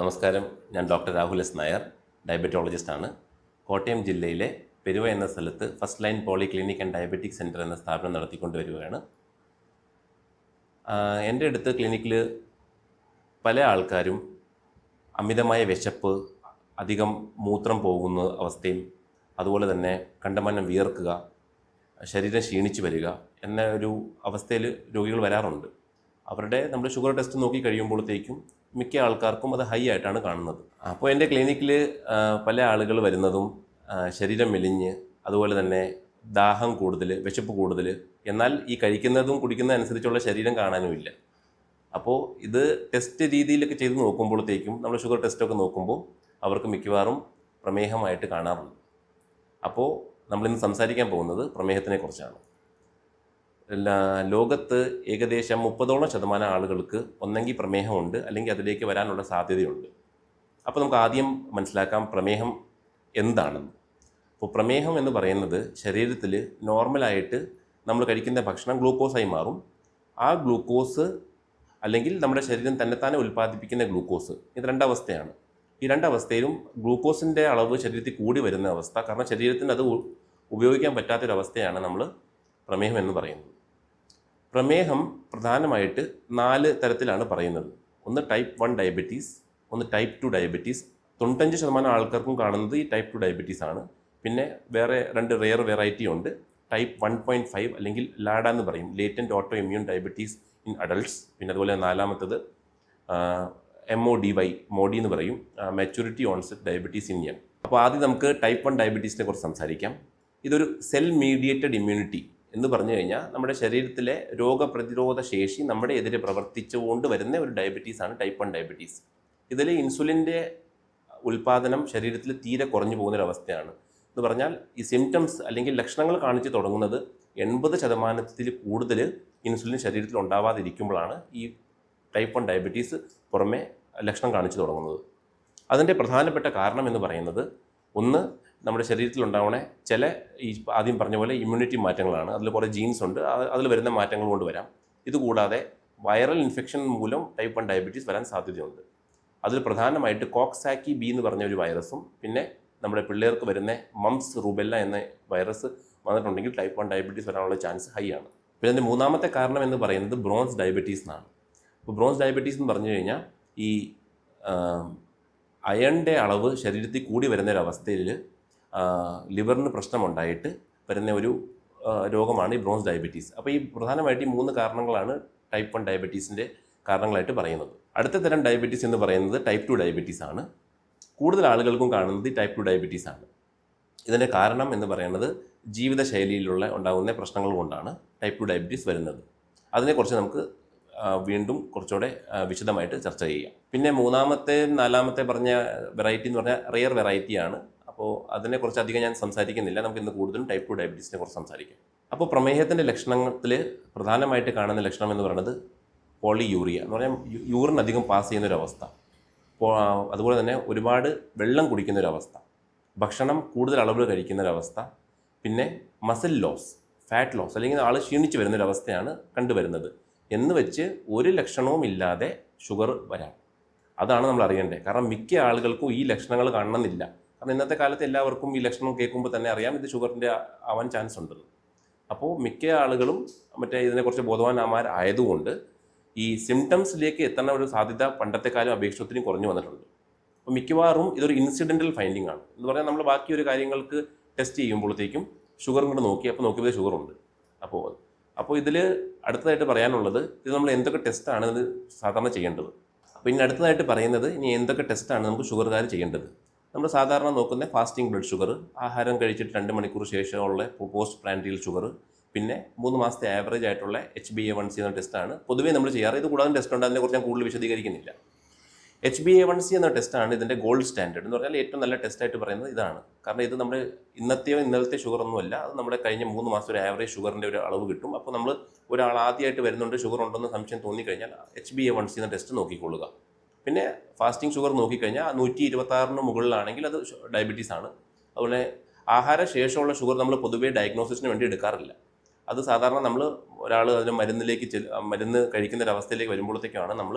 നമസ്കാരം. ഞാൻ doctor Rahul S Nair ഡയബറ്റോളജിസ്റ്റാണ് കോട്ടയം ജില്ലയിലെ പെരുവ എന്ന സ്ഥലത്ത് first line poly clinic and diabetic centre എന്ന സ്ഥാപനം നടത്തിക്കൊണ്ട് വരികയാണ് എന്റെ അടുത്ത് ക്ലിനിക്കിൽ പല ആൾക്കാരും അമിതമായ വിശപ്പ് അധികം മൂത്രം പോകുന്ന അവസ്ഥയും അതുപോലെ തന്നെ കണ്ടമാനം വിയർക്കുക ശരീരം ക്ഷീണിച്ച് വരിക എന്ന ഒരു അവസ്ഥയിൽ രോഗികൾ വരാറുണ്ട്. അവരുടെ നമ്മൾ ഷുഗർ ടെസ്റ്റ് നോക്കി കഴിയുമ്പോഴത്തേക്കും മിക്ക ആൾക്കാർക്കും അത് ഹൈ ആയിട്ടാണ് കാണുന്നത്. അപ്പോൾ എന്റെ ക്ലിനിക്കിൽ പല ആളുകൾ വരുന്നതും ശരീരം മെലിഞ്ഞ് അതുപോലെ തന്നെ ദാഹം കൂടുതൽ വിശപ്പ് കൂടുതൽ എന്നാൽ ഈ കഴിക്കുന്നതും കുടിക്കുന്നതും അനുസരിച്ചുള്ള ശരീരം കാണാനുമില്ല അപ്പോൾ ഇത് ടെസ്റ്റ് രീതിയിലൊക്കെ ചെയ്ത് നോക്കുമ്പോഴത്തേക്കും നമ്മൾ ഷുഗർ ടെസ്റ്റൊക്കെ നോക്കുമ്പോൾ അവർക്ക് മിക്കവാറും പ്രമേഹമായിട്ട് കാണാറുണ്ട്. അപ്പോൾ നമ്മളിന്ന് സംസാരിക്കാൻ പോകുന്നത് പ്രമേഹത്തിനെ കുറിച്ചാണ്. ലോകത്ത് ഏകദേശം മുപ്പതോളം ശതമാനം ആളുകൾക്ക് ഒന്നെങ്കിൽ പ്രമേഹമുണ്ട് അല്ലെങ്കിൽ അതിലേക്ക് വരാനുള്ള സാധ്യതയുണ്ട്. അപ്പോൾ നമുക്ക് ആദ്യം മനസ്സിലാക്കാം പ്രമേഹം എന്താണെന്ന്. അപ്പോൾ പ്രമേഹം എന്ന് പറയുന്നത് ശരീരത്തിൽ നോർമലായിട്ട് നമ്മൾ കഴിക്കുന്ന ഭക്ഷണം ഗ്ലൂക്കോസായി മാറും. ആ ഗ്ലൂക്കോസ് അല്ലെങ്കിൽ നമ്മുടെ ശരീരം തന്നെത്താനെ ഉൽപ്പാദിപ്പിക്കുന്ന ഗ്ലൂക്കോസ് ഇത് രണ്ടവസ്ഥയാണ്. ഈ രണ്ടവസ്ഥയിലും ഗ്ലൂക്കോസിന്റെ അളവ് ശരീരത്തിൽ കൂടി വരുന്ന അവസ്ഥ കാരണം ശരീരത്തിന് അത് ഉപയോഗിക്കാൻ പറ്റാത്തൊരവസ്ഥയാണ് നമ്മൾ പ്രമേഹം എന്ന് പറയുന്നത്. പ്രമേഹം പ്രധാനമായിട്ട് നാല് തരത്തിലാണ് പറയുന്നത്. ഒന്ന് ടൈപ്പ് വൺ ഡയബറ്റീസ് ഒന്ന് ടൈപ്പ് ടു ഡയബറ്റീസ് തൊണ്ണൂറ്റഞ്ച് ശതമാനം ആൾക്കാർക്കും കാണുന്നത് ഈ ടൈപ്പ് ടു ഡയബറ്റീസ് ആണ്. പിന്നെ വേറെ രണ്ട് റെയർ വെറൈറ്റി ഉണ്ട്. ടൈപ്പ് വൺ പോയിന്റ് ഫൈവ് അല്ലെങ്കിൽ ലാഡ എന്ന് പറയും. Latent auto immune diabetes in adults പിന്നെ അതുപോലെ നാലാമത്തത് M O D Y MODY എന്ന് പറയും. Maturity onset diabetes in young അപ്പോൾ ആദ്യം നമുക്ക് ടൈപ്പ് വൺ ഡയബറ്റീസിനെ കുറിച്ച് സംസാരിക്കാം. ഇതൊരു സെൽ മീഡിയേറ്റഡ് ഇമ്മ്യൂണിറ്റി എന്ന് പറഞ്ഞു കഴിഞ്ഞാൽ നമ്മുടെ ശരീരത്തിലെ രോഗപ്രതിരോധ ശേഷി നമ്മുടെ എതിരെ പ്രവർത്തിച്ചുകൊണ്ട് വരുന്ന ഒരു ഡയബറ്റീസ് ആണ് ടൈപ്പ് വൺ ഡയബറ്റീസ് ഇതിൽ ഇൻസുലിന്റെ ഉൽപാദനം ശരീരത്തിൽ തീരെ കുറഞ്ഞു പോകുന്നൊരവസ്ഥയാണ് എന്ന് പറഞ്ഞാൽ ഈ സിംറ്റംസ് അല്ലെങ്കിൽ ലക്ഷണങ്ങൾ കാണിച്ച് തുടങ്ങുന്നത് എൺപത് ശതമാനത്തിൽ കൂടുതൽ ഇൻസുലിൻ ശരീരത്തിൽ ഉണ്ടാവാതിരിക്കുമ്പോഴാണ് ഈ ടൈപ്പ് വൺ ഡയബറ്റീസ് പുറമെ ലക്ഷണം കാണിച്ചു തുടങ്ങുന്നത്. അതിന്റെ പ്രധാനപ്പെട്ട കാരണം എന്ന് പറയുന്നത് ഒന്ന് നമ്മുടെ ശരീരത്തിൽ ഉണ്ടാവുന്ന ചില ഈ ആദ്യം പറഞ്ഞ പോലെ ഇമ്മ്യൂണിറ്റി മാറ്റങ്ങളാണ്. അതിൽ കുറേ ജീൻസ് ഉണ്ട്. അത് അതിൽ വരുന്ന മാറ്റങ്ങൾ കൊണ്ട് വരാം. ഇതുകൂടാതെ വൈറൽ ഇൻഫെക്ഷൻ മൂലം ടൈപ്പ് വൺ ഡയബറ്റീസ് വരാൻ സാധ്യതയുണ്ട്. അതിൽ പ്രധാനമായിട്ട് കോക്സാക്കി ബി എന്ന് പറഞ്ഞ ഒരു വൈറസും പിന്നെ നമ്മുടെ പിള്ളേർക്ക് വരുന്ന മംസ് റൂബെല്ല എന്ന വൈറസ് വന്നിട്ടുണ്ടെങ്കിൽ ടൈപ്പ് വൺ ഡയബറ്റീസ് വരാനുള്ള ചാൻസ് ഹൈ ആണ്. പിന്നെ അതിന്റെ മൂന്നാമത്തെ കാരണം എന്ന് പറയുന്നത് ബ്രോൺസ് ഡയബറ്റീസ് എന്നാണ്. അപ്പോൾ ബ്രോൺസ് ഡയബറ്റീസ് എന്ന് പറഞ്ഞു കഴിഞ്ഞാൽ ഈ അയണിന്റെ അളവ് ശരീരത്തിൽ കൂടി വരുന്ന ഒരു അവസ്ഥയിൽ ലിവറിന് പ്രശ്നമുണ്ടായിട്ട് വരുന്ന ഒരു രോഗമാണ് ഈ ബ്രോൺസ് ഡയബറ്റീസ്. അപ്പോൾ ഈ പ്രധാനമായിട്ട് ഈ മൂന്ന് കാരണങ്ങളാണ് ടൈപ്പ് വൺ ഡയബറ്റീസിന്റെ കാരണങ്ങളായിട്ട് പറയുന്നത്. അടുത്ത തരം ഡയബറ്റീസ് എന്ന് പറയുന്നത് ടൈപ്പ് ടു ഡയബറ്റീസ് ആണ്. കൂടുതൽ ആളുകൾക്കും കാണുന്നത് ഈ ടൈപ്പ് ടു ഡയബറ്റീസ് ആണ്. ഇതിന്റെ കാരണം എന്ന് പറയുന്നത് ജീവിതശൈലിയിലുള്ള ഉണ്ടാകുന്ന പ്രശ്നങ്ങൾ കൊണ്ടാണ് ടൈപ്പ് ടു ഡയബറ്റീസ് വരുന്നത്. അതിനെക്കുറിച്ച് നമുക്ക് വീണ്ടും കുറച്ചുകൂടെ വിശദമായിട്ട് ചർച്ച ചെയ്യാം. പിന്നെ മൂന്നാമത്തെ നാലാമത്തെ പറഞ്ഞ വെറൈറ്റി എന്ന് പറഞ്ഞാൽ റിയർ വെറൈറ്റിയാണ് അപ്പോൾ അതിനെക്കുറിച്ച് അധികം ഞാൻ സംസാരിക്കുന്നില്ല. നമുക്ക് ഇന്ന് കൂടുതലും ടൈപ്പ് ടു ഡയബറ്റീസിനെ കുറിച്ച് സംസാരിക്കാം. അപ്പോൾ പ്രമേഹത്തിന്റെ ലക്ഷണത്തിൽ പ്രധാനമായിട്ട് കാണുന്ന ലക്ഷണം എന്ന് പറയുന്നത് പോളി യൂറിയ എന്ന് പറഞ്ഞാൽ യൂറിൻ അധികം പാസ് ചെയ്യുന്ന ഒരു അവസ്ഥ അതുപോലെ തന്നെ ഒരുപാട് വെള്ളം കുടിക്കുന്ന ഒരു അവസ്ഥ ഭക്ഷണം കൂടുതൽ അളവിൽ കഴിക്കുന്ന ഒരു അവസ്ഥ പിന്നെ മസിൽ ലോസ് ഫാറ്റ് ലോസ് അല്ലെങ്കിൽ ആൾ ക്ഷീണിച്ച് വരുന്ന ഒരു അവസ്ഥയാണ് കണ്ടുവരുന്നത്. എന്ന് വെച്ച് ഒരു ലക്ഷണവും ഇല്ലാതെ ഷുഗർ വരാം. അതാണ് നമ്മൾ അറിയേണ്ടത്. കാരണം മിക്ക ആളുകൾക്കും ഈ ലക്ഷണങ്ങൾ കാണണമെന്നില്ല. കാരണം ഇന്നത്തെ കാലത്ത് എല്ലാവർക്കും ഈ ലക്ഷണം കേൾക്കുമ്പോൾ തന്നെ അറിയാം. ഇത് ഷുഗറിന്റെ ആവാൻ ചാൻസ് ഉണ്ടെന്ന് അപ്പോൾ മിക്ക ആളുകളും മറ്റേ ഇതിനെക്കുറിച്ച് ബോധവാന്മാർ ആയതുകൊണ്ട് ഈ സിംറ്റംസിലേക്ക് എത്തുന്ന ഒരു സാധ്യത പണ്ടത്തെ കാലം അപേക്ഷിച്ച് കുറഞ്ഞു വന്നിട്ടുണ്ട്. അപ്പോൾ മിക്കവാറും ഇതൊരു ഇൻസിഡന്റൽ ഫൈൻഡിങ് ആണ്. എന്ന് പറഞ്ഞാൽ നമ്മൾ ബാക്കി ഒരു കാര്യങ്ങൾക്ക് ടെസ്റ്റ് ചെയ്യുമ്പോഴത്തേക്കും ഷുഗർ കൊണ്ട് നോക്കി. അപ്പോൾ നോക്കിയപ്പോൾ ഷുഗർ ഉണ്ട്. അപ്പോൾ അപ്പോൾ ഇതിൽ അടുത്തതായിട്ട് പറയാനുള്ളത് ഇത് നമ്മൾ എന്തൊക്കെ ടെസ്റ്റാണ് ഇത് സാധാരണ ചെയ്യേണ്ടത്? അപ്പോൾ ഇനി അടുത്തതായിട്ട് പറയുന്നത് ഇനി എന്തൊക്കെ ടെസ്റ്റാണ് നമുക്ക് ഷുഗർകാർ ചെയ്യേണ്ടത്? നമ്മൾ സാധാരണ നോക്കുന്ന ഫാസ്റ്റിംഗ് ബ്ലഡ് ഷുഗർ ആഹാരം കഴിച്ചിട്ട് രണ്ട് മണിക്കൂർ ശേഷമുള്ള പോസ്റ്റ് പ്ലാന്റിയൽ ഷുഗർ പിന്നെ മൂന്ന് മാസത്തെ ആവറേജ് ആയിട്ടുള്ള H B A one C എന്ന ടെസ്റ്റാണ് പൊതുവേ നമ്മൾ ചെയ്യാറ് ഇത് കൂടാതെ ടെസ്റ്റ് ഉണ്ട് അതിനെക്കുറിച്ച് ഞാൻ കൂടുതൽ വിശദീകരിക്കുന്നില്ല. H B A one C എന്ന ടെസ്റ്റാണ് ഇതിന്റെ ഗോൾഡ് സ്റ്റാൻഡേർഡ് എന്ന് പറഞ്ഞാൽ ഏറ്റവും നല്ല ടെസ്റ്റായിട്ട് പറയുന്നത് ഇതാണ്. കാരണം ഇത് നമ്മൾ ഇന്നത്തെയോ ഇന്നലത്തെ ഷുഗർ ഒന്നുമല്ല അത് നമ്മുടെ കഴിഞ്ഞ മൂന്ന് മാസം ഒരു ആവറേജ് ഷുഗറിന്റെ ഒരു അളവ് കിട്ടും. അപ്പോൾ നമ്മൾ ഒരാൾ ആദ്യമായിട്ട് വരുന്നുണ്ട് ഷുഗർ ഉണ്ടെന്ന് സംശയം തോന്നിക്കഴിഞ്ഞാൽ H B A one C എന്ന ടെസ്റ്റ് നോക്കിക്കൊള്ളുക. പിന്നെ ഫാസ്റ്റിംഗ് ഷുഗർ നോക്കിക്കഴിഞ്ഞാൽ നൂറ്റി ഇരുപത്താറിന് മുകളിലാണെങ്കിൽ അത് ഡയബറ്റീസ് ആണ്. അതുപോലെ ആഹാര ശേഷമുള്ള ഷുഗർ നമ്മൾ പൊതുവേ ഡയഗ്നോസിസിന് വേണ്ടി എടുക്കാറില്ല. അത് സാധാരണ നമ്മൾ ഒരാൾ അതിന് മരുന്നിലേക്ക് ചെ മരുന്ന് കഴിക്കുന്ന ഒരു അവസ്ഥയിലേക്ക് വരുമ്പോഴത്തേക്കാണ് നമ്മൾ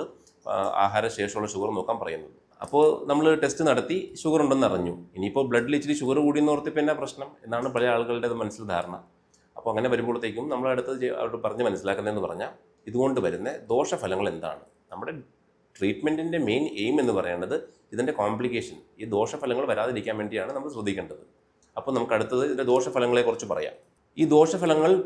ആഹാര ശേഷമുള്ള ഷുഗർ നോക്കാൻ പറയുന്നത്. അപ്പോൾ നമ്മൾ ടെസ്റ്റ് നടത്തി ഷുഗർ ഉണ്ടെന്ന് അറിഞ്ഞു. ഇനിയിപ്പോൾ ബ്ലഡിൽ ഇച്ചിരി ഷുഗർ കൂടിയെന്ന് ഓർത്തിപ്പോൾ എന്നാ പ്രശ്നം? എന്നാണ് പല ആളുകളുടെ മനസ്സിൽ ധാരണ. അപ്പോൾ അങ്ങനെ വരുമ്പോഴത്തേക്കും നമ്മൾ അടുത്തത് അവരോട് പറഞ്ഞ് മനസ്സിലാക്കുന്നതെന്ന് പറഞ്ഞാൽ ഇതുകൊണ്ട് വരുന്ന ദോഷഫലങ്ങൾ എന്താണ്? നമ്മുടെ ട്രീറ്റ്മെന്റിന്റെ മെയിൻ എയിം എന്ന് പറയുന്നത് ഇതിന്റെ കോംപ്ലിക്കേഷൻ ഈ ദോഷഫലങ്ങൾ വരാതിരിക്കാൻ വേണ്ടിയാണ് നമ്മൾ ശ്രദ്ധിക്കേണ്ടത്. അപ്പോൾ നമുക്ക് അടുത്തത് ഇതിന്റെ ദോഷഫലങ്ങളെക്കുറിച്ച് പറയാം. ഈ ദോഷഫലങ്ങൾ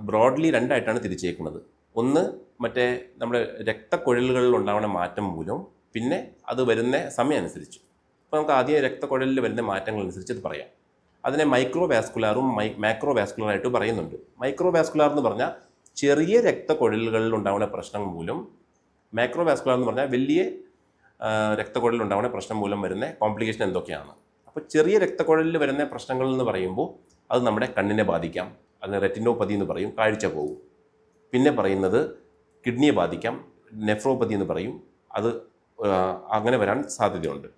ബ്രോഡ്ലി രണ്ടായിട്ടാണ് തിരിച്ചേക്കുന്നത്. ഒന്ന് മറ്റേ നമ്മുടെ രക്തക്കുഴലുകളിൽ ഉണ്ടാവുന്ന മാറ്റം മൂലം പിന്നെ അത് വരുന്ന സമയം അനുസരിച്ച്. അപ്പോൾ നമുക്ക് ആദ്യം രക്തക്കുഴലിൽ വരുന്ന മാറ്റങ്ങൾ അനുസരിച്ച് ഇത് പറയാം. അതിനെ മൈക്രോ വാസ്കുലാറും മൈ മാക്രോ വാസ്കുലറായിട്ട് പറയുന്നുണ്ട്. മൈക്രോ വാസ്കുലാർ എന്ന് പറഞ്ഞാൽ ചെറിയ രക്തക്കുഴലുകളിൽ ഉണ്ടാവുന്ന പ്രശ്നം മൂലം മാക്രോ വാസ്കുലർ എന്ന് പറഞ്ഞാൽ വലിയ രക്തക്കുഴലിൽ ഉണ്ടാവുന്ന പ്രശ്നം മൂലം വരുന്ന കോംപ്ലിക്കേഷൻ എന്തൊക്കെയാണ്? അപ്പോൾ ചെറിയ രക്തക്കുഴലിൽ വരുന്ന പ്രശ്നങ്ങൾ എന്ന് പറയുമ്പോൾ അത് നമ്മുടെ കണ്ണിനെ ബാധിക്കാം. അതിന് റെറ്റിനോപ്പതി എന്ന് പറയും കാഴ്ച പോകും. പിന്നെ പറയുന്നത് കിഡ്നിയെ ബാധിക്കാം നെഫ്രോപ്പതി എന്ന് പറയും. അത് അങ്ങനെ വരാൻ സാധ്യതയുണ്ട്.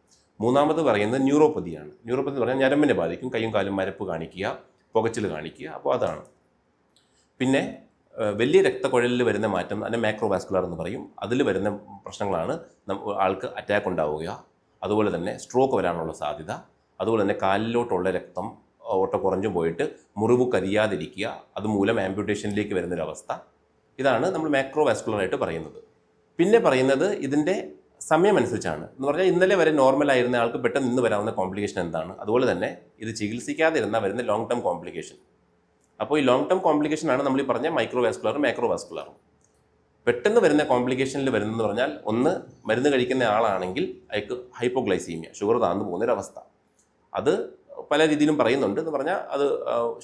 മൂന്നാമത് പറയുന്നത് ന്യൂറോപ്പതിയാണ് ന്യൂറോപ്പതി എന്ന് പറഞ്ഞാൽ ഞരമ്പിനെ ബാധിക്കും കൈയും കാലും മരപ്പ് കാണിക്കുക പുകച്ചിൽ കാണിക്കുക അപ്പോൾ അതാണ്. പിന്നെ വലിയ രക്തക്കുഴലിൽ വരുന്ന മാറ്റം അതിനെ മാക്രോവാസ്കുലർ എന്ന് പറയും. അതിൽ വരുന്ന പ്രശ്നങ്ങളാണ് ആൾക്ക് അറ്റാക്ക് ഉണ്ടാവുക. അതുപോലെ തന്നെ സ്ട്രോക്ക് വരാനുള്ള സാധ്യത. അതുപോലെ തന്നെ കാലിലോട്ടുള്ള രക്തം ഓട്ട കുറഞ്ഞു പോയിട്ട് മുറിവ് കരിയാതിരിക്കുക. അതുമൂലം ആംപ്യൂട്ടേഷനിലേക്ക് വരുന്നൊരവസ്ഥ. ഇതാണ് നമ്മൾ മാക്രോവാസ്കുലറായിട്ട് പറയുന്നത്. പിന്നെ പറയുന്നത് ഇതിന്റെ സമയമനുസരിച്ചാണ്. എന്ന് പറഞ്ഞാൽ ഇന്നലെ വരെ നോർമൽ ആയിരുന്ന ആൾക്ക് പെട്ടെന്ന് ഇന്ന് വരാവുന്ന കോംപ്ലിക്കേഷൻ എന്താണ്? അതുപോലെ തന്നെ ഇത് ചികിത്സിക്കാതിരുന്നാൽ വരുന്ന ലോങ് ടേം കോംപ്ലിക്കേഷൻ അപ്പോൾ ഈ ലോങ് ടേം കോംപ്ലിക്കേഷൻ ആണ് നമ്മൾ ഈ പറഞ്ഞ മൈക്രോ വാസ്കുലറും മാക്രോ വാസ്കുലറും പെട്ടെന്ന് വരുന്ന കോംപ്ലിക്കേഷനിൽ വരുന്നതെന്ന് പറഞ്ഞാൽ ഒന്ന് മരുന്ന് കഴിക്കുന്ന ആളാണെങ്കിൽ അയാൾക്ക് ഹൈപ്പോഗ്ലൈസീമിയ ഷുഗർ താഴ്ന്നു പോകുന്നൊരവസ്ഥ അത് പല രീതിയിലും പറയുന്നുണ്ട്. എന്ന് പറഞ്ഞാൽ അത്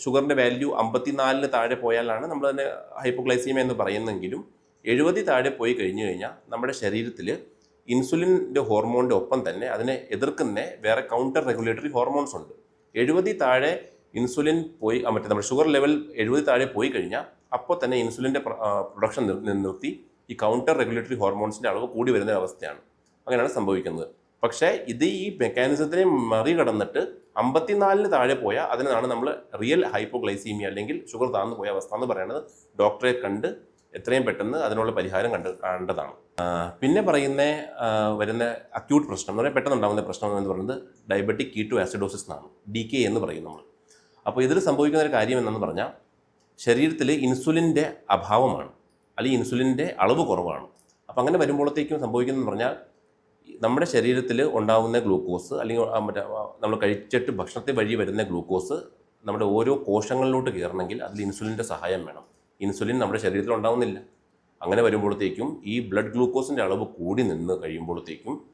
ഷുഗറിന്റെ വാല്യൂ അമ്പത്തിനാലിന് താഴെ പോയാലാണ് നമ്മൾ തന്നെ ഹൈപ്പോഗ്ലൈസീമിയ എന്ന് പറയുന്നെങ്കിലും എഴുപതി താഴെ പോയി കഴിഞ്ഞു കഴിഞ്ഞാൽ നമ്മുടെ ശരീരത്തിൽ ഇൻസുലിന്റെ ഹോർമോണിന്റെ ഒപ്പം തന്നെ അതിനെ എതിർക്കുന്ന വേറെ കൗണ്ടർ റെഗുലേറ്ററി ഹോർമോൺസ് ഉണ്ട്. എഴുപതി താഴെ ഇൻസുലിൻ പോയി മറ്റേ നമ്മുടെ ഷുഗർ ലെവൽ എഴുപത് താഴെ പോയി കഴിഞ്ഞാൽ അപ്പോൾ തന്നെ ഇൻസുലിന്റെ പ്രൊഡക്ഷൻ നിർത്തി ഈ കൗണ്ടർ റെഗുലേറ്ററി ഹോർമോൺസിന്റെ അളവ് കൂടി വരുന്ന അവസ്ഥയാണ്. അങ്ങനെയാണ് സംഭവിക്കുന്നത്. പക്ഷേ ഇത് ഈ മെക്കാനിസത്തിനെ മറികടന്നിട്ട് അമ്പത്തിനാലിന് താഴെ പോയാൽ അതിനാണ് നമ്മൾ റിയൽ ഹൈപ്പോഗ്ലൈസീമിയ അല്ലെങ്കിൽ ഷുഗർ താഴ്ന്നു പോയ അവസ്ഥ എന്ന് പറയുന്നത് ഡോക്ടറെ കണ്ട് എത്രയും പെട്ടെന്ന് അതിനുള്ള പരിഹാരം കണ്ട് കണ്ടതാണ്. പിന്നെ പറയുന്ന വരുന്ന അക്യൂട്ട് പ്രശ്നം എന്ന് പറഞ്ഞാൽ പെട്ടെന്ന് ഉണ്ടാകുന്ന പ്രശ്നം എന്ന് പറയുന്നത് ഡയബറ്റിക് കീറ്റോ ആസിഡോസിസ് എന്നാണ്. ഡി കെ എന്ന് പറയും നമ്മൾ. അപ്പോൾ ഇതിൽ സംഭവിക്കുന്ന ഒരു കാര്യം എന്നു പറഞ്ഞാൽ ശരീരത്തിൽ ഇൻസുലിന്റെ അഭാവമാണ്. അല്ലെങ്കിൽ ഇൻസുലിന്റെ അളവ് കുറവാണ്. അപ്പോൾ അങ്ങനെ വരുമ്പോഴത്തേക്കും സംഭവിക്കുന്നതെന്ന് പറഞ്ഞാൽ നമ്മുടെ ശരീരത്തിൽ ഉണ്ടാകുന്ന ഗ്ലൂക്കോസ് അല്ലെങ്കിൽ മറ്റേ നമ്മൾ കഴിച്ചിട്ട് ഭക്ഷണത്തെ വഴി വരുന്ന ഗ്ലൂക്കോസ് നമ്മുടെ ഓരോ കോശങ്ങളിലോട്ട് കയറണമെങ്കിൽ അതിൽ ഇൻസുലിന്റെ സഹായം വേണം. ഇൻസുലിൻ നമ്മുടെ ശരീരത്തിൽ ഉണ്ടാകുന്നില്ല അങ്ങനെ വരുമ്പോഴത്തേക്കും ഈ ബ്ലഡ് ഗ്ലൂക്കോസിന്റെ അളവ് കൂടി നിന്ന് കഴിയുമ്പോഴത്തേക്കും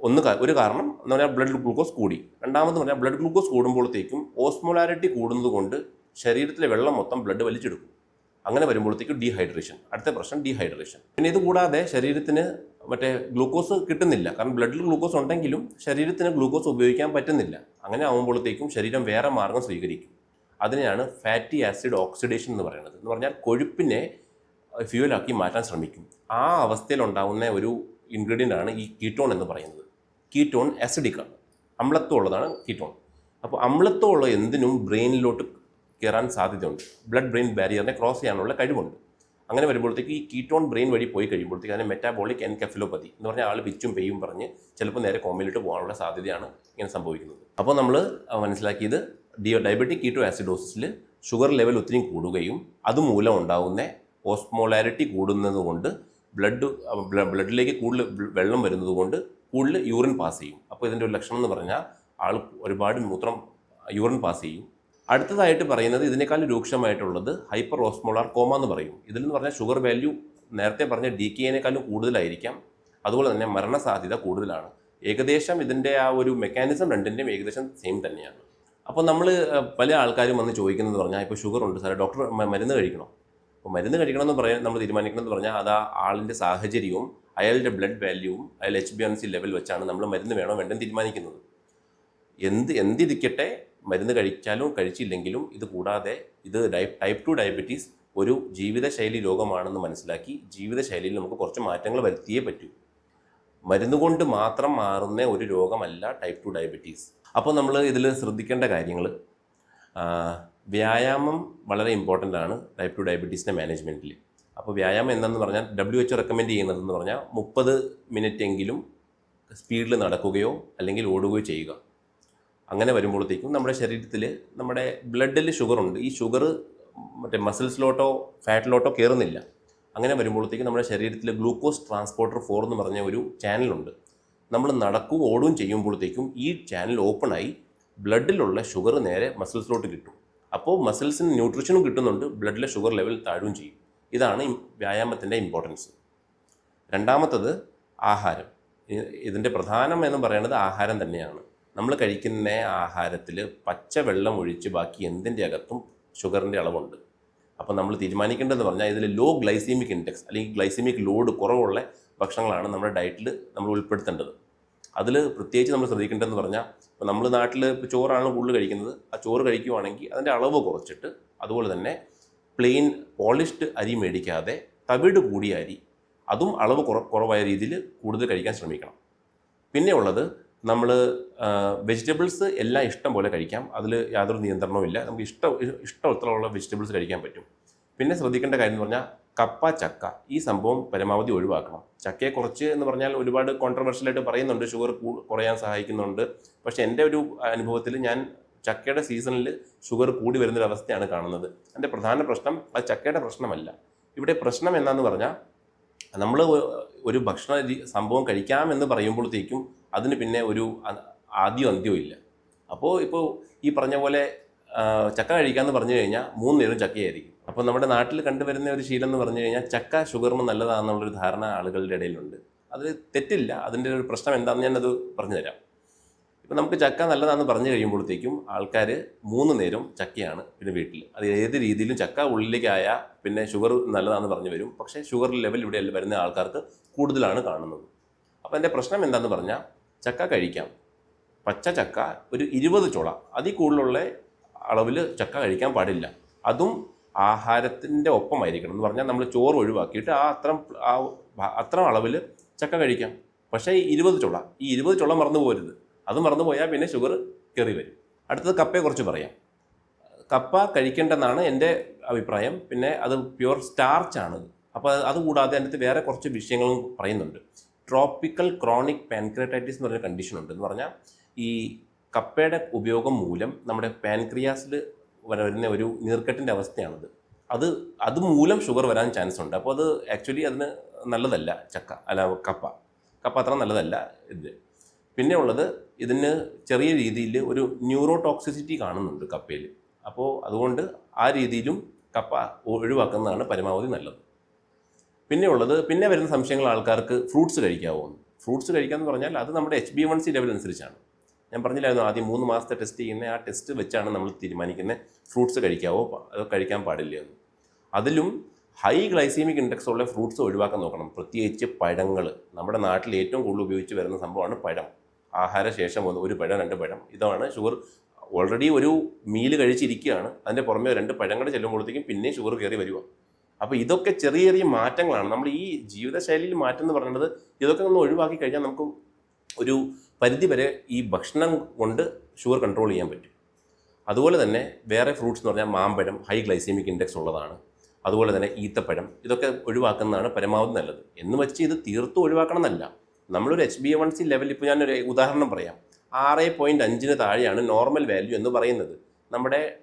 ഒന്ന് ഒരു കാരണം എന്ന് പറഞ്ഞാൽ ബ്ലഡ് ഗ്ലൂക്കോസ് കൂടി. രണ്ടാമത് പറഞ്ഞാൽ ബ്ലഡ് ഗ്ലൂക്കോസ് കൂടുമ്പോഴത്തേക്കും ഓസ്മോലാരിറ്റി കൂടുന്നത് കൊണ്ട് ശരീരത്തിലെ വെള്ളം മൊത്തം ബ്ലഡ് വലിച്ചെടുക്കും. അങ്ങനെ വരുമ്പോഴത്തേക്കും ഡീഹൈഡ്രേഷൻ അടുത്ത പ്രശ്നം ഡീഹൈഡ്രേഷൻ പിന്നെ ഇത് കൂടാതെ ശരീരത്തിന് മറ്റേ ഗ്ലൂക്കോസ് കിട്ടുന്നില്ല. കാരണം ബ്ലഡിൽ ഗ്ലൂക്കോസ് ഉണ്ടെങ്കിലും ശരീരത്തിന് ഗ്ലൂക്കോസ് ഉപയോഗിക്കാൻ പറ്റുന്നില്ല. അങ്ങനെ ആകുമ്പോഴത്തേക്കും ശരീരം വേറെ മാർഗം സ്വീകരിക്കും. അതിനെയാണ് ഫാറ്റി ആസിഡ് ഓക്സിഡേഷൻ എന്ന് പറയുന്നത്. എന്ന് പറഞ്ഞാൽ കൊഴുപ്പിനെ ഫ്യൂവലാക്കി മാറ്റാൻ ശ്രമിക്കും. ആ അവസ്ഥയിൽ ഉണ്ടാകുന്ന ഒരു ഇൻഗ്രീഡിയന്റ് ആണ് ഈ കീറ്റോൺ എന്ന് പറയുന്നത്. കീറ്റോൺ ആസിഡിക് ആണ്. അമ്ലത്വമുള്ളതാണ് കീറ്റോൺ. അപ്പോൾ അമ്ലത്വമുള്ള എന്തിനും ബ്രെയിനിലോട്ട് കയറാൻ സാധ്യതയുണ്ട്. ബ്ലഡ് ബ്രെയിൻ ബാരിയറിനെ ക്രോസ് ചെയ്യാനുള്ള കഴിവുണ്ട്. അങ്ങനെ വരുമ്പോഴത്തേക്ക് ഈ കീറ്റോൺ ബ്രെയിൻ വഴി പോയി കഴിയുമ്പോഴത്തേക്ക് അതിന് മെറ്റാബോളിക് എൻകെഫിലോപ്പതി എന്ന് പറഞ്ഞാൽ ആൾ പിച്ചും പെയ്യും പറഞ്ഞ് ചിലപ്പോൾ നേരെ കോമയിലോട്ട് പോകാനുള്ള സാധ്യതയാണ് ഇങ്ങനെ സംഭവിക്കുന്നത്. അപ്പോൾ നമ്മൾ മനസ്സിലാക്കിയത് ഡി ഡയബറ്റിക് കീറ്റോ ആസിഡോസിൽ ഷുഗർ ലെവൽ ഒത്തിരി കൂടുകയും അതുമൂലം ഉണ്ടാകുന്ന ഓസ്മോളാരിറ്റി കൂടുന്നത് കൊണ്ട് ബ്ലഡ് ബ്ലഡിലേക്ക് കൂടുതൽ വെള്ളം വരുന്നത് കൊണ്ട് കൂടുതൽ യൂറിൻ പാസ് ചെയ്യും. അപ്പോൾ ഇതിന്റെ ഒരു ലക്ഷണം എന്ന് പറഞ്ഞാൽ ആൾ ഒരുപാട് മൂത്രം യൂറിൻ പാസ് ചെയ്യും. അടുത്തതായിട്ട് പറയുന്നത് ഇതിനേക്കാൾ രൂക്ഷമായിട്ടുള്ളത് ഹൈപ്പർ ഓസ്മോളാർ കോമ എന്ന് പറയും. ഇതിലെന്ന് പറഞ്ഞാൽ ഷുഗർ വാല്യൂ നേരത്തെ പറഞ്ഞ ഡി കെ എനേക്കാളും കൂടുതലായിരിക്കാം. അതുപോലെ തന്നെ മരണസാധ്യത കൂടുതലാണ്. ഏകദേശം ഇതിന്റെ ആ ഒരു മെക്കാനിസം രണ്ടിന്റെയും ഏകദേശം സെയിം തന്നെയാണ്. അപ്പോൾ നമ്മൾ പല ആൾക്കാരും വന്ന് ചോദിക്കുന്നത് പറഞ്ഞാൽ ഇപ്പോൾ ഷുഗർ ഉണ്ട് സാറേ ഡോക്ടർ മരുന്ന് കഴിക്കണോ? അപ്പോൾ മരുന്ന് കഴിക്കണമെന്ന് പറയാൻ നമ്മൾ തീരുമാനിക്കണമെന്ന് പറഞ്ഞാൽ അത് ആളിന്റെ സാഹചര്യവും അയാളുടെ ബ്ലഡ് വാല്യൂവും അയാൾ H B N C level വെച്ചാണ് നമ്മൾ മരുന്ന് വേണോ വേണ്ടെന്ന് തീരുമാനിക്കുന്നത്. എന്ത് എന്തിരിക്കട്ടെ മരുന്ന് കഴിച്ചാലും കഴിച്ചില്ലെങ്കിലും ഇത് കൂടാതെ ഇത് ടൈപ്പ് ടു ഡയബറ്റീസ് ഒരു ജീവിതശൈലി രോഗമാണെന്ന് മനസ്സിലാക്കി ജീവിതശൈലിയിൽ നമുക്ക് കുറച്ച് മാറ്റങ്ങൾ വരുത്തിയേ പറ്റൂ. മരുന്ന് കൊണ്ട് മാത്രം മാറുന്ന ഒരു രോഗമല്ല ടൈപ്പ് ടു ഡയബറ്റീസ് അപ്പോൾ നമ്മൾ ഇതിൽ ശ്രദ്ധിക്കേണ്ട കാര്യങ്ങൾ വ്യായാമം വളരെ ഇമ്പോർട്ടന്റ് ആണ്. ടൈപ്പ് ടു ഡയബറ്റീസിന്റെ മാനേജ്മെന്റിൽ അപ്പോൾ വ്യായാമം എന്താണെന്ന് പറഞ്ഞാൽ ഡബ്ല്യു എച്ച് റെക്കമെൻഡ് ചെയ്യുന്നതെന്ന് പറഞ്ഞാൽ മുപ്പത് മിനിറ്റ് എങ്കിലും സ്പീഡിൽ നടക്കുകയോ അല്ലെങ്കിൽ ഓടുകയോ ചെയ്യുക. അങ്ങനെ വരുമ്പോഴത്തേക്കും നമ്മുടെ ശരീരത്തിൽ നമ്മുടെ ബ്ലഡിൽ ഷുഗർ ഉണ്ട്. ഈ ഷുഗർ മറ്റേ മസിൽസിലോട്ടോ ഫാറ്റിലോട്ടോ കയറുന്നില്ല അങ്ങനെ വരുമ്പോഴത്തേക്കും നമ്മുടെ ശരീരത്തിൽ ഗ്ലൂക്കോസ് ട്രാൻസ്പോർട്ടർ ഫോർ എന്ന് പറഞ്ഞ ഒരു ചാനലുണ്ട് നമ്മൾ നടക്കും ഓടുകയും ചെയ്യുമ്പോഴത്തേക്കും ഈ ചാനൽ ഓപ്പണായി ബ്ലഡിലുള്ള ഷുഗർ നേരെ മസിൽസിലോട്ട് കിട്ടും. അപ്പോൾ മസിൽസിന് ന്യൂട്രീഷനും കിട്ടുന്നുണ്ട് ബ്ലഡിലെ ഷുഗർ ലെവൽ താഴുകയും ചെയ്യും. ഇതാണ് വ്യായാമത്തിന്റെ ഇമ്പോർട്ടൻസ് രണ്ടാമത്തത് ആഹാരം. ഇതിന്റെ പ്രധാനം എന്ന് പറയുന്നത് ആഹാരം തന്നെയാണ്. നമ്മൾ കഴിക്കുന്ന ആഹാരത്തിൽ പച്ച വെള്ളം ഒഴിച്ച് ബാക്കി എന്തിന്റെ അകത്തും ഷുഗറിന്റെ അളവുണ്ട്. അപ്പോൾ നമ്മൾ തീരുമാനിക്കേണ്ടതെന്ന് പറഞ്ഞാൽ ഇതിൽ ലോ ഗ്ലൈസീമിക് ഇൻഡെക്സ് അല്ലെങ്കിൽ ഗ്ലൈസീമിക് ലോഡ് കുറവുള്ള ഭക്ഷണങ്ങളാണ് നമ്മുടെ ഡയറ്റിൽ നമ്മൾ ഉൾപ്പെടുത്തേണ്ടത്. അതിൽ പ്രത്യേകിച്ച് നമ്മൾ ശ്രദ്ധിക്കേണ്ടതെന്ന് പറഞ്ഞാൽ ഇപ്പോൾ നമ്മൾ നാട്ടിൽ ഇപ്പോൾ ചോറാണ് കൂടുതൽ കഴിക്കുന്നത്. ആ ചോറ് കഴിക്കുവാണെങ്കിൽ അതിന്റെ അളവ് കുറച്ചിട്ട് അതുപോലെ തന്നെ പ്ലെയിൻ പോളിഷ്ഡ് അരി മേടിക്കാതെ തവിട് കൂടിയ അരി അതും അളവ് കുറ കുറവായ രീതിയിൽ കൂടുതൽ കഴിക്കാൻ ശ്രമിക്കണം. പിന്നെ ഉള്ളത് നമ്മൾ വെജിറ്റബിൾസ് എല്ലാം ഇഷ്ടം പോലെ കഴിക്കാം. അതിൽ യാതൊരു നിയന്ത്രണവും ഇല്ല. നമുക്ക് ഇഷ്ടം ഇഷ്ടം ഇഷ്ടമുള്ള വെജിറ്റബിൾസ് കഴിക്കാൻ പറ്റും. പിന്നെ ശ്രദ്ധിക്കേണ്ട കാര്യം എന്ന് പറഞ്ഞാൽ കപ്പ ചക്ക. ഈ സംഭവം പരമാവധി ഒഴിവാക്കണം. ചക്കയെ കുറച്ച് എന്ന് പറഞ്ഞാൽ ഒരുപാട് കോൺട്രവേഴ്ഷ്യലായിട്ട് പറയുന്നുണ്ട്. ഷുഗർ കുറയാൻ സഹായിക്കുന്നുണ്ട്. പക്ഷേ എന്റെ ഒരു അനുഭവത്തിൽ ഞാൻ ചക്കയുടെ സീസണിൽ ഷുഗർ കൂടി വരുന്നൊരവസ്ഥയാണ് കാണുന്നത്. എന്റെ പ്രധാന പ്രശ്നം അത് ചക്കയുടെ പ്രശ്നമല്ല. ഇവിടെ പ്രശ്നം എന്താന്ന് പറഞ്ഞാൽ നമ്മൾ ഒരു ഭക്ഷണ സംഭവം കഴിക്കാമെന്ന് പറയുമ്പോഴത്തേക്കും അതിന് പിന്നെ ഒരു ആദ്യം അന്ത്യവും ഇല്ല. അപ്പോൾ ഇപ്പോൾ ഈ പറഞ്ഞ പോലെ ചക്ക കഴിക്കാമെന്ന് പറഞ്ഞു കഴിഞ്ഞാൽ മൂന്ന് നേരം ചക്കയായിരിക്കും. അപ്പോൾ നമ്മുടെ നാട്ടിൽ കണ്ടുവരുന്ന ഒരു ശീലം എന്ന് പറഞ്ഞു കഴിഞ്ഞാൽ ചക്ക ഷുഗറിന് നല്ലതാണെന്നുള്ളൊരു ധാരണ ആളുകളുടെ ഇടയിലുണ്ട്. അത് തെറ്റില്ല. അതിന്റെ ഒരു പ്രശ്നം എന്താണെന്ന് ഞാനത് പറഞ്ഞു തരാം ഇപ്പം നമുക്ക് ചക്ക നല്ലതാണെന്ന് പറഞ്ഞു കഴിയുമ്പോഴത്തേക്കും ആൾക്കാർ മൂന്ന് നേരം ചക്കയാണ് പിന്നെ വീട്ടിൽ അത് ഏത് രീതിയിലും ചക്ക ഉള്ളിലേക്കായ പിന്നെ ഷുഗർ നല്ലതാണെന്ന് പറഞ്ഞു വരും. പക്ഷേ ഷുഗർ ലെവൽ ഇവിടെ വരുന്ന ആൾക്കാർക്ക് കൂടുതലാണ് കാണുന്നത്. അപ്പോൾ എന്റെ പ്രശ്നം എന്താണെന്ന് പറഞ്ഞാൽ ചക്ക കഴിക്കാം. പച്ച ചക്ക ഒരു ഇരുപത് ചുള. അതിൽ കൂടുതലുള്ള അളവിൽ ചക്ക കഴിക്കാൻ പാടില്ല. അതും ആഹാരത്തിന്റെ ഒപ്പമായിരിക്കണം എന്ന് പറഞ്ഞാൽ നമ്മൾ ചോറ് ഒഴിവാക്കിയിട്ട് ആ അത്രം ആ അത്ര അളവിൽ ചക്ക കഴിക്കാം. പക്ഷേ ഇരുപത് ചുള ഈ ഇരുപത് ചുള മറന്നു പോരുത്. അത് മറന്നു പോയാൽ പിന്നെ ഷുഗർ കയറി വരും. അടുത്തത് കപ്പയെക്കുറിച്ച് പറയാം. കപ്പ കഴിക്കേണ്ടെന്നാണ് എന്റെ അഭിപ്രായം. പിന്നെ അത് പ്യുവർ ആണ്. അപ്പോൾ അത് കൂടാതെ അതിനകത്ത് വേറെ കുറച്ച് വിഷയങ്ങളും പറയുന്നുണ്ട്. ട്രോപ്പിക്കൽ ക്രോണിക് പാൻക്രിയറ്റൈറ്റിസ് എന്ന് പറഞ്ഞ കണ്ടീഷൻ ഉണ്ട് എന്ന് പറഞ്ഞാൽ ഈ കപ്പയുടെ ഉപയോഗം മൂലം നമ്മുടെ പാൻക്രിയാസിൽ വരുന്ന ഒരു നീർക്കെട്ടിന്റെ അവസ്ഥയാണത്. അത് അത് മൂലം ഷുഗർ വരാൻ ചാൻസ് ഉണ്ട്. അപ്പോൾ അത് ആക്ച്വലി അതിന് നല്ലതല്ല ചക്ക അല്ല കപ്പ. കപ്പ അത്ര നല്ലതല്ല ഇത്. പിന്നെ ഉള്ളത് ഇതിന് ചെറിയ രീതിയിൽ ഒരു ന്യൂറോ ടോക്സിസിറ്റി കാണുന്നുണ്ട് കപ്പയിൽ. അപ്പോൾ അതുകൊണ്ട് ആ രീതിയിലും കപ്പ ഒഴിവാക്കുന്നതാണ് പരമാവധി നല്ലത്. പിന്നെ ഉള്ളത് പിന്നെ വരുന്ന സംശയങ്ങൾ ആൾക്കാർക്ക് ഫ്രൂട്ട്സ് കഴിക്കാവോ? ഫ്രൂട്ട്സ് കഴിക്കാമെന്ന് പറഞ്ഞാൽ അത് നമ്മുടെ H B one C level അനുസരിച്ചാണ്. ഞാൻ പറഞ്ഞില്ലായിരുന്നു ആദ്യം മൂന്ന് മാസത്തെ ടെസ്റ്റ് ചെയ്യുന്ന ആ ടെസ്റ്റ് വെച്ചാണ് നമ്മൾ തീരുമാനിക്കുന്നത് ഫ്രൂട്ട്സ് കഴിക്കാവോ? അതോ കഴിക്കാൻ പാടില്ല എന്ന് അതിലും ഹൈ ഗ്ലൈസീമിക് ഇൻഡെക്സ് ഉള്ള ഫ്രൂട്ട്സ് ഒഴിവാക്കാൻ നോക്കണം. പ്രത്യേകിച്ച് പഴങ്ങൾ നമ്മുടെ നാട്ടിൽ ഏറ്റവും കൂടുതൽ ഉപയോഗിച്ച് വരുന്ന സംഭവമാണ് പഴം. ആഹാരശേഷം ഒരു പഴം രണ്ട് പഴം. ഇതാണ് ഷുഗർ. ഓൾറെഡി ഒരു മീൽ കഴിച്ചിരിക്കുകയാണ്. അതിന്റെ പുറമെ രണ്ട് പഴങ്ങൾ ചെല്ലുമ്പോഴത്തേക്കും പിന്നെയും ഷുഗർ കയറി വരിക അപ്പോൾ ഇതൊക്കെ ചെറിയ ചെറിയ മാറ്റങ്ങളാണ്. നമ്മൾ ഈ ജീവിതശൈലിയിൽ മാറ്റം എന്ന് പറയുന്നത് ഇതൊക്കെ ഒന്ന് ഒഴിവാക്കി കഴിഞ്ഞാൽ നമുക്ക് ഒരു പരിധി വരെ ഈ ഭക്ഷണം കൊണ്ട് ഷുഗർ കൺട്രോൾ ചെയ്യാൻ പറ്റും. അതുപോലെ തന്നെ വേറെ ഫ്രൂട്ട്സ് എന്ന് പറഞ്ഞാൽ മാമ്പഴം ഹൈ ഗ്ലൈസീമിക് ഇൻഡെക്സ് ഉള്ളതാണ്. അതുപോലെ തന്നെ ഈത്തപ്പഴം ഇതൊക്കെ ഒഴിവാക്കുന്നതാണ് പരമാവധി നല്ലത്. എന്ന് വെച്ച് ഇത് തീർത്തും ഒഴിവാക്കണം എന്നല്ല. നമ്മളൊരു H B one C level ഇപ്പോൾ ഞാനൊരു ഉദാഹരണം പറയാം. ആറ് പോയിന്റ് അഞ്ചിന് താഴെയാണ് നോർമൽ വാല്യൂ എന്ന് പറയുന്നത്. നമ്മുടെ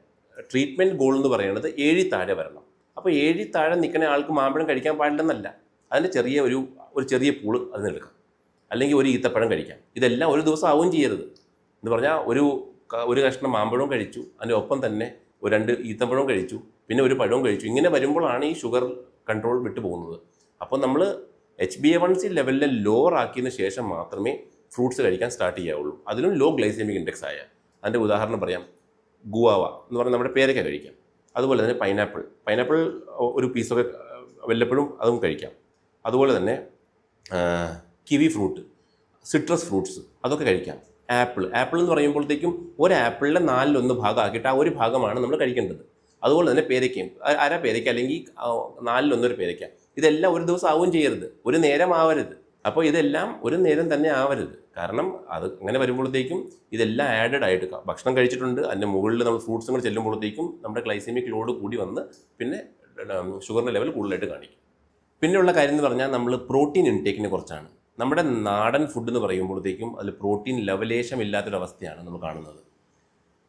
ട്രീറ്റ്മെന്റ് ഗോൾ എന്ന് പറയുന്നത് ഏഴി താഴെ വരണം. അപ്പോൾ ഏഴി താഴെ നിൽക്കുന്ന ആൾക്ക് മാമ്പഴം കഴിക്കാൻ പാടില്ലെന്നല്ല. അതിന്റെ ചെറിയ ഒരു ഒരു ചെറിയ പൂൾ അതിന് എടുക്കാം അല്ലെങ്കിൽ ഒരു ഈത്തപ്പഴം കഴിക്കാം. ഇതെല്ലാം ഒരു ദിവസം ആവുകയും ചെയ്യരുത്. എന്ന് പറഞ്ഞാൽ ഒരു ഒരു കഷ്ണം മാമ്പഴവും കഴിച്ചു അതിന്റെ ഒപ്പം തന്നെ ഒരു രണ്ട് ഈത്തപ്പഴവും കഴിച്ചു പിന്നെ ഒരു പഴവും കഴിച്ചു. ഇങ്ങനെ വരുമ്പോഴാണ് ഈ ഷുഗർ കൺട്രോൾ വിട്ടു പോകുന്നത്. അപ്പോൾ നമ്മൾ H B A one C ലെവലിനെ lower ആക്കിയതിന് ശേഷം മാത്രമേ ഫ്രൂട്ട്സ് കഴിക്കാൻ സ്റ്റാർട്ട് ചെയ്യാവുള്ളൂ. അതിലും ലോ ഗ്ലൈസെമിക് ഇൻഡെക്സ് ആയ അതിന്റെ ഉദാഹരണം പറയാം ഗുവാവ എന്ന് പറഞ്ഞാൽ നമ്മുടെ പേരയ്ക്ക കഴിക്കാം. അതുപോലെ തന്നെ പൈനാപ്പിൾ പൈനാപ്പിൾ ഒരു പീസൊക്കെ വല്ലപ്പോഴും അതും കഴിക്കാം. അതുപോലെ തന്നെ കിവി ഫ്രൂട്ട് സിട്രസ് ഫ്രൂട്ട്സ് അതൊക്കെ കഴിക്കാം. ആപ്പിൾ ആപ്പിൾ എന്ന് പറയുമ്പോഴത്തേക്കും ഒരു ആപ്പിളിലെ നാലിലൊന്ന് ഭാഗമാക്കിയിട്ട് ആ ഒരു ഭാഗമാണ് നമ്മൾ കഴിക്കേണ്ടത്. അതുപോലെ തന്നെ പേരയ്ക്കയും അര പേരയ്ക്ക അല്ലെങ്കിൽ നാലിലൊന്നൊരു പേരയ്ക്ക. ഇതെല്ലാം ഒരു ദിവസം ആവുകയും ചെയ്യരുത്. ഒരു നേരം ആവരുത്. അപ്പോൾ ഇതെല്ലാം ഒരു നേരം തന്നെ ആവരുത്. കാരണം അത് അങ്ങനെ വരുമ്പോഴത്തേക്കും ഇതെല്ലാം ആഡഡ് ആയിട്ട് ഭക്ഷണം കഴിച്ചിട്ടുണ്ട്. അതിന്റെ മുകളിൽ നമ്മൾ ഫ്രൂട്ട്സും കൂടി ചെല്ലുമ്പോഴത്തേക്കും നമ്മുടെ ഗ്ലൈസമിക് ലോഡ് കൂടി വന്ന് പിന്നെ ഷുഗറിന്റെ ലെവൽ കൂടുതലായിട്ട് കാണിക്കും. പിന്നെയുള്ള കാര്യം എന്ന് പറഞ്ഞാൽ നമ്മൾ പ്രോട്ടീൻ ഇൻടേക്കിനെ കുറിച്ചാണ്. നമ്മുടെ നാടൻ ഫുഡ് എന്ന് പറയുമ്പോഴത്തേക്കും അതിൽ പ്രോട്ടീൻ ലവലേശമില്ലാത്തൊരവസ്ഥയാണ് നമ്മൾ കാണുന്നത്.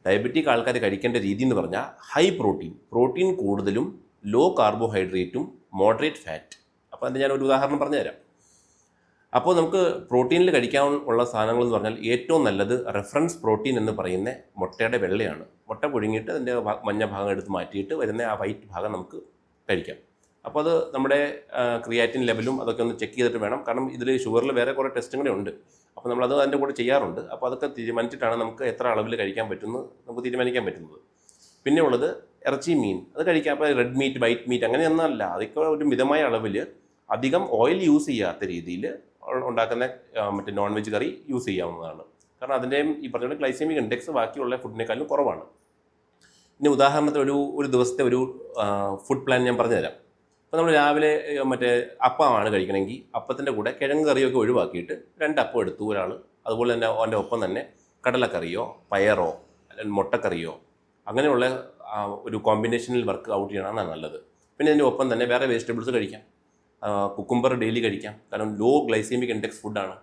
ഡയബറ്റിക് ആൾക്കാർ കഴിക്കേണ്ട രീതി എന്ന് പറഞ്ഞാൽ ഹൈ പ്രോട്ടീൻ പ്രോട്ടീൻ കൂടുതലും ലോ കാർബോഹൈഡ്രേറ്റും മോഡറേറ്റ് ഫാറ്റ് അപ്പോൾ ഞാൻ ഒരു ഉദാഹരണം പറഞ്ഞുതരാം. അപ്പോൾ നമുക്ക് പ്രോട്ടീനിൽ കഴിക്കാൻ ഉള്ള സാധനങ്ങൾ എന്ന് പറഞ്ഞാൽ ഏറ്റവും നല്ലത് റെഫറൻസ് പ്രോട്ടീൻ എന്ന് പറയുന്ന മുട്ടയുടെ വെള്ളയാണ്. മുട്ട പുഴുങ്ങിയിട്ട് അതിന്റെ മഞ്ഞ ഭാഗം എടുത്ത് മാറ്റിയിട്ട് വരുന്ന ആ വൈറ്റ് ഭാഗം നമുക്ക് കഴിക്കാം. അപ്പോൾ അത് നമ്മുടെ ക്രിയാറ്റിൻ ലെവലും അതൊക്കെ ഒന്ന് ചെക്ക് ചെയ്തിട്ട് വേണം. കാരണം ഇതിൽ ഷുഗറിൽ വേറെ കുറേ ടെസ്റ്റും കൂടെ ഉണ്ട്. അപ്പോൾ നമ്മളത് അതിന്റെ കൂടെ ചെയ്യാറുണ്ട്. അപ്പോൾ അതൊക്കെ തീരുമാനിച്ചിട്ടാണ് നമുക്ക് എത്ര അളവിൽ കഴിക്കാൻ പറ്റുന്നത് നമുക്ക് തീരുമാനിക്കാൻ പറ്റുന്നത്. പിന്നെ ഉള്ളത് ഇറച്ചി മീൻ. അത് കഴിക്കാം. അപ്പോൾ റെഡ് മീറ്റ് വൈറ്റ് മീറ്റ് അങ്ങനെയൊന്നല്ല അതൊക്കെ ഒരു മിതമായ അളവിൽ അധികം ഓയിൽ യൂസ് ചെയ്യാത്ത രീതിയിൽ ഉണ്ടാക്കുന്ന മറ്റേ നോൺ വെജ് കറി യൂസ് ചെയ്യാവുന്നതാണ്. കാരണം അതിന്റെയും ഈ പറഞ്ഞ ഗ്ലൈസമിക് ഇൻഡെക്സ് ബാക്കിയുള്ള ഫുഡിനേക്കാളും കുറവാണ്. ഇനി ഉദാഹരണത്തിന് ഒരു ഒരു ദിവസത്തെ ഒരു ഫുഡ് പ്ലാൻ ഞാൻ പറഞ്ഞുതരാം. അപ്പോൾ നമ്മൾ രാവിലെ മറ്റേ അപ്പമാണ് കഴിക്കണമെങ്കിൽ അപ്പത്തിന്റെ കൂടെ കിഴങ്ങ് കറിയൊക്കെ ഒഴിവാക്കിയിട്ട് രണ്ട് അപ്പം എടുത്തു ഒരാൾ അതുപോലെ തന്നെ അവന്റെ ഒപ്പം തന്നെ കടലക്കറിയോ പയറോ അല്ലെങ്കിൽ മുട്ടക്കറിയോ അങ്ങനെയുള്ള ഒരു കോമ്പിനേഷനിൽ വർക്ക് ഔട്ട് ചെയ്യണമെന്നാണ് നല്ലത്. പിന്നെ അതിന്റെ ഒപ്പം തന്നെ വേറെ വെജിറ്റബിൾസ് കഴിക്കാം. കുക്കുംബർ ഡെയിലി കഴിക്കാം. കാരണം ലോ ഗ്ലൈസീമിക് ഇൻഡെക്സ് ഫുഡാണ്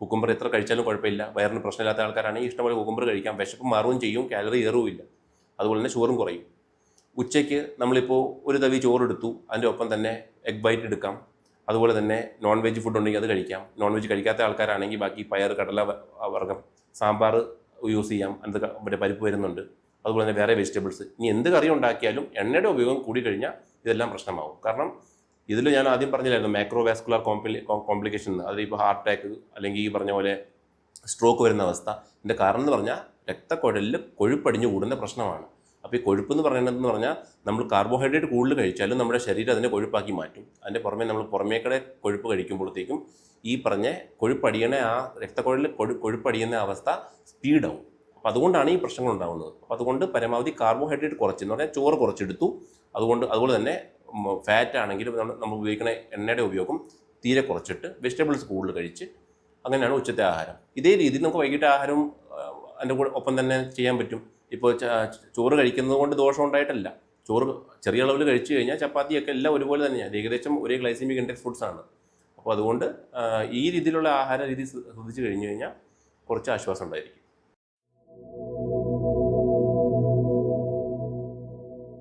കുക്കുംബർ എത്ര കഴിച്ചാലും കുഴപ്പമില്ല. വയറിന് പ്രശ്നമില്ലാത്ത ആൾക്കാരാണെങ്കിൽ ഇഷ്ടംപോലെ കുക്കുംബർ കഴിക്കാം. വിശപ്പ് മാറുകയും ചെയ്യും. കാലറി ഏറുമില്ല അതുപോലെ തന്നെ ഷുഗറും കുറയും. ഉച്ചയ്ക്ക് നമ്മളിപ്പോൾ ഒരു തവി ചോറെടുത്തു അതിന്റെ ഒപ്പം തന്നെ എഗ് ബൈറ്റ് എടുക്കാം. അതുപോലെ തന്നെ നോൺ വെജ് ഫുഡ് ഉണ്ടെങ്കിൽ അത് കഴിക്കാം. നോൺ വെജ് കഴിക്കാത്ത ആൾക്കാരാണെങ്കിൽ ബാക്കി പയർ കടല വർഗം സാമ്പാർ യൂസ് ചെയ്യാം. അത് മറ്റേ പരിപ്പ് വരുന്നുണ്ട്. അതുപോലെ തന്നെ വേറെ വെജിറ്റബിൾസ് ഇനി എന്ത് കറി ഉണ്ടാക്കിയാലും എണ്ണയുടെ ഉപയോഗം കൂടി കഴിഞ്ഞാൽ ഇതെല്ലാം പ്രശ്നമാകും കാരണം ഇതിൽ ഞാൻ ആദ്യം പറഞ്ഞില്ലായിരുന്നു മാക്രോ വാസ്കുലർ കോംപ്ലി കോംപ്ലിക്കേഷൻ അതായത് ഇപ്പോൾ ഹാർട്ട് അറ്റാക്ക് അല്ലെങ്കിൽ ഈ പറഞ്ഞ പോലെ സ്ട്രോക്ക് വരുന്ന അവസ്ഥ. ഇതിന്റെ കാരണം എന്ന് പറഞ്ഞാൽ രക്തക്കുഴലിൽ കൊഴുപ്പടിഞ്ഞു കൂടുന്ന പ്രശ്നമാണ്. അപ്പോൾ ഈ കൊഴുപ്പ് എന്ന് പറയുന്നതെന്ന് പറഞ്ഞാൽ നമ്മൾ കാർബോഹൈഡ്രേറ്റ് കൂടുതൽ കഴിച്ചാലും നമ്മുടെ ശരീരം അതിനെ കൊഴുപ്പാക്കി മാറ്റും. അതിന്റെ പുറമെ നമ്മൾ പുറമേക്കടെ കൊഴുപ്പ് കഴിക്കുമ്പോഴത്തേക്കും ഈ പറഞ്ഞ കൊഴുപ്പടിയണ ആ രക്തക്കുഴലിൽ കൊഴു കൊഴുപ്പടിയുന്ന അവസ്ഥ സ്പീഡാവും അപ്പോൾ അതുകൊണ്ടാണ് ഈ പ്രശ്നങ്ങൾ ഉണ്ടാകുന്നത് അപ്പോൾ അതുകൊണ്ട് പരമാവധി കാർബോഹൈഡ്രേറ്റ് കുറച്ചെന്ന് പറഞ്ഞാൽ ചോറ് കുറച്ചെടുത്തു. അതുകൊണ്ട് അതുപോലെ തന്നെ ഫാറ്റ് ആണെങ്കിലും നമ്മൾ ഉപയോഗിക്കുന്ന എണ്ണയുടെ ഉപയോഗം തീരെ കുറച്ചിട്ട് വെജിറ്റബിൾസ് കൂടുതൽ കഴിച്ച് അങ്ങനെയാണ് ഉച്ചത്തെ ആഹാരം. ഇതേ രീതിയിൽ നമുക്ക് വൈകിട്ട് ആഹാരം അതിന്റെ കൂടെ ഒപ്പം തന്നെ ചെയ്യാൻ പറ്റും. ഇപ്പോൾ ചോറ് കഴിക്കുന്നത് കൊണ്ട് ദോഷം ഉണ്ടായിട്ടല്ല. ചോറ് ചെറിയ അളവിൽ കഴിച്ചു കഴിഞ്ഞാൽ ചപ്പാത്തിയൊക്കെ എല്ലാം ഒരുപോലെ തന്നെയാണ്. ഏകദേശം ഒരേ ഗ്ലൈസിമിക് ഇൻഡെക്സ് ആണ്. അപ്പോൾ അതുകൊണ്ട് ഈ രീതിയിലുള്ള ആഹാര രീതി ശ്രദ്ധിച്ചു കഴിഞ്ഞു കഴിഞ്ഞാൽ കുറച്ച് ആശ്വാസം ഉണ്ടായിരിക്കും.